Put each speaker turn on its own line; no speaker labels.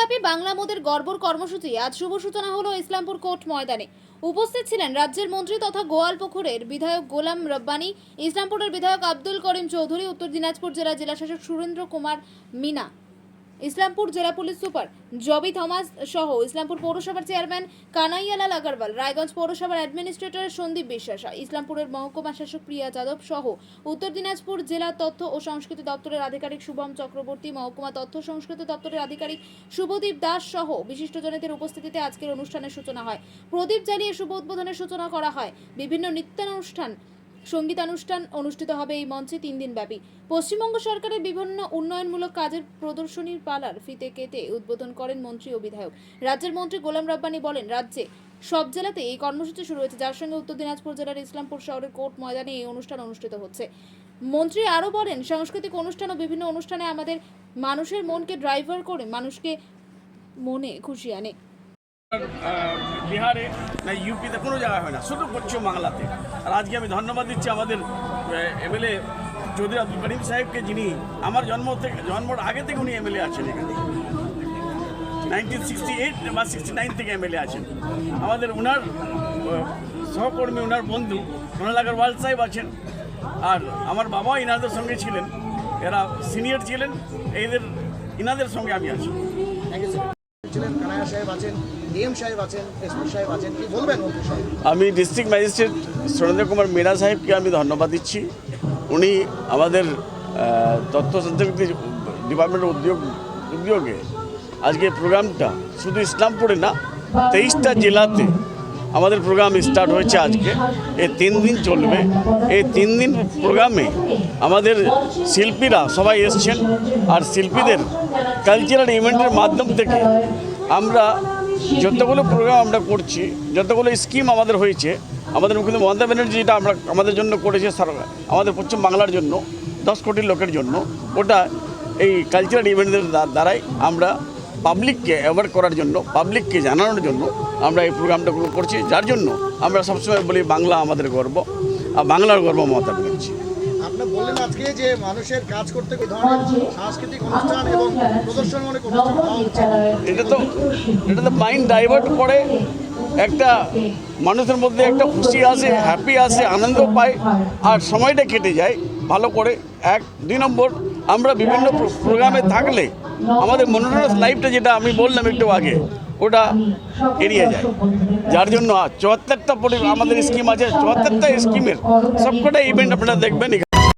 দিনব্যাপী বাংলা মোদের গর্বর কর্মসূচি। আজ শুভ সূচনা হলো ইসলামপুর কোর্ট ময়দানে। উপস্থিত ছিলেন রাজ্যের মন্ত্রী তথা গোয়ালপুকুরের বিধায়ক গোলাম রব্বানি, ইসলামপুরের বিধায়ক আব্দুল করিম চৌধুরী, উত্তর দিনাজপুর জেলা জেলাশাসক সুরেন্দ্র কুমার মিনা। ইসলামপুর জেলা পুলিশ সুপার জবি থমাস সহ ইসলামপুর পৌরসভার চেয়ারম্যান কানাইয়ালাল আগরওয়াল, রায়গঞ্জ পৌরসভার অ্যাডমিনিস্ট্রেটর সন্দীপ বিশ্বাস, ইসলামপুরের মহকুমা শাসক প্রিয়া যাদব সহ উত্তর দিনাজপুর জেলা তথ্য ও সংস্কৃতি দপ্তরের আধিকারিক শুভম চক্রবর্তী, মহকুমা তথ্য সংস্কৃতি দপ্তরের আধিকারিক শুভদীপ দাস সহ বিশিষ্টজনেদের উপস্থিতিতে আজকের অনুষ্ঠানের সূচনা হয়। প্রদীপ জ্বালিয়ে শুভ উদ্বোধনের সূচনা করা হয়। বিভিন্ন নৃত্যানুষ্ঠান সঙ্গীতানুষ্ঠান অনুষ্ঠিত হবে এই মঞ্চে তিন দিন ব্যাপী। পশ্চিমবঙ্গ সরকারের বিভিন্ন উন্নয়নমূলক কাজের প্রদর্শনীর পালার ফিতে কেটে উদ্বোধন করেন মন্ত্রী ও বিধায়ক। রাজ্যের মন্ত্রী গোলাম রাব্বানি বলেন, রাজ্যে সব জেলাতে এই কর্মসূচি শুরু হয়েছে, যার সঙ্গে উত্তর দিনাজপুর জেলার ইসলামপুর শহরের কোর্ট ময়দানে এই অনুষ্ঠান অনুষ্ঠিত হচ্ছে। মন্ত্রী আরও বলেন, সাংস্কৃতিক অনুষ্ঠান ও বিভিন্ন অনুষ্ঠানে আমাদের মানুষের মনকে ড্রাইভার করে মানুষকে মনে খুশি আনে।
বিহারে না, ইউপিতে কোনো জায়গায় হয় না, শুধু পশ্চিম বাংলাতে। আর আজকে আমি ধন্যবাদ দিচ্ছি আমাদের এমএলএ চৌধুরী আব্দুল করিম সাহেবকে, যিনি আমার জন্ম থেকে, জন্মর আগে থেকে উনি এমএলএ আছেন এখানে। নাইনটিন সিক্সটি এইট বা সিক্সটি নাইন থেকে এমএলএ আছেন। আমাদের ওনার সহকর্মী ওনার বন্ধু সোনাল আগরওয়াল সাহেব আছেন। আর আমার বাবা ইনাদের সঙ্গে ছিলেন। এরা সিনিয়র ছিলেন। এদের ইনাদের সঙ্গে আমি আছি।
ছিলেন কানায়া সাহেব আছেন, ডিএম সাহেব আছেন এসপি সাহেব আছেন, কি বলবেন
আমি ডিস্ট্রিক্ট ম্যাজিস্ট্রেট সুরেন্দ্র কুমার মীরা সাহেবকে আমি ধন্যবাদ দিচ্ছি। উনি আমাদের তথ্য সংস্কৃতি ডিপার্টমেন্টের উদ্যোগ, উদ্যোগে আজকে প্রোগ্রামটা শুধু ইসলামপুরে না, তেইশটা জেলাতে আমাদের প্রোগ্রাম স্টার্ট হয়েছে আজকে। এই তিন দিন চলবে। এই তিন দিন প্রোগ্রামে আমাদের শিল্পীরা সবাই এসছেন আর শিল্পীদের কালচারাল ইভেন্টের মাধ্যম থেকে আমরা যতগুলো প্রোগ্রাম আমরা করছি, যতগুলো স্কিম আমাদের হয়েছে, আমাদের মুখ্যমন্ত্রী মমতা ব্যানার্জি যেটা আমরা আমাদের জন্য করেছে সারা আমাদের পশ্চিম বাংলার জন্য, দশ কোটি লোকের জন্য। ওটা এই কালচারাল ইভেন্টের দ্বারাই আমরা পাবলিককে অ্যাওয়ার করার জন্য পাবলিককে জানানোর জন্য আমরা এই প্রোগ্রামটা করছি। যার জন্য আমরা সবসময় বলি বাংলা আমাদের গর্ব আর বাংলার গর্ব মমতা ব্যানার্জি।
আপনি বললেন আজকে যে মানুষের কাজ করতে ধরনের সাংস্কৃতিক অনুষ্ঠান এবং অনুষ্ঠান
এটা তো এটা তো মাইন্ড ডাইভার্ট করে একটা মানুষের মধ্যে একটা খুশি আসে হ্যাপি আসে আনন্দ পায় আর সময়টা কেটে যায়। ভালো করে এক দুই নম্বর আমরা বিভিন্ন প্রোগ্রামে থাকলে আমাদের মনোরঞ্জন লাইফটা যেটা আমি বললাম একটু আগে, ওটা এড়িয়ে যায়। যার জন্য চুয়াত্তরটা আমাদের স্কিম আছে, চুয়াত্তরটা স্কিমের সবকটা ইভেন্ট আপনারা দেখবেন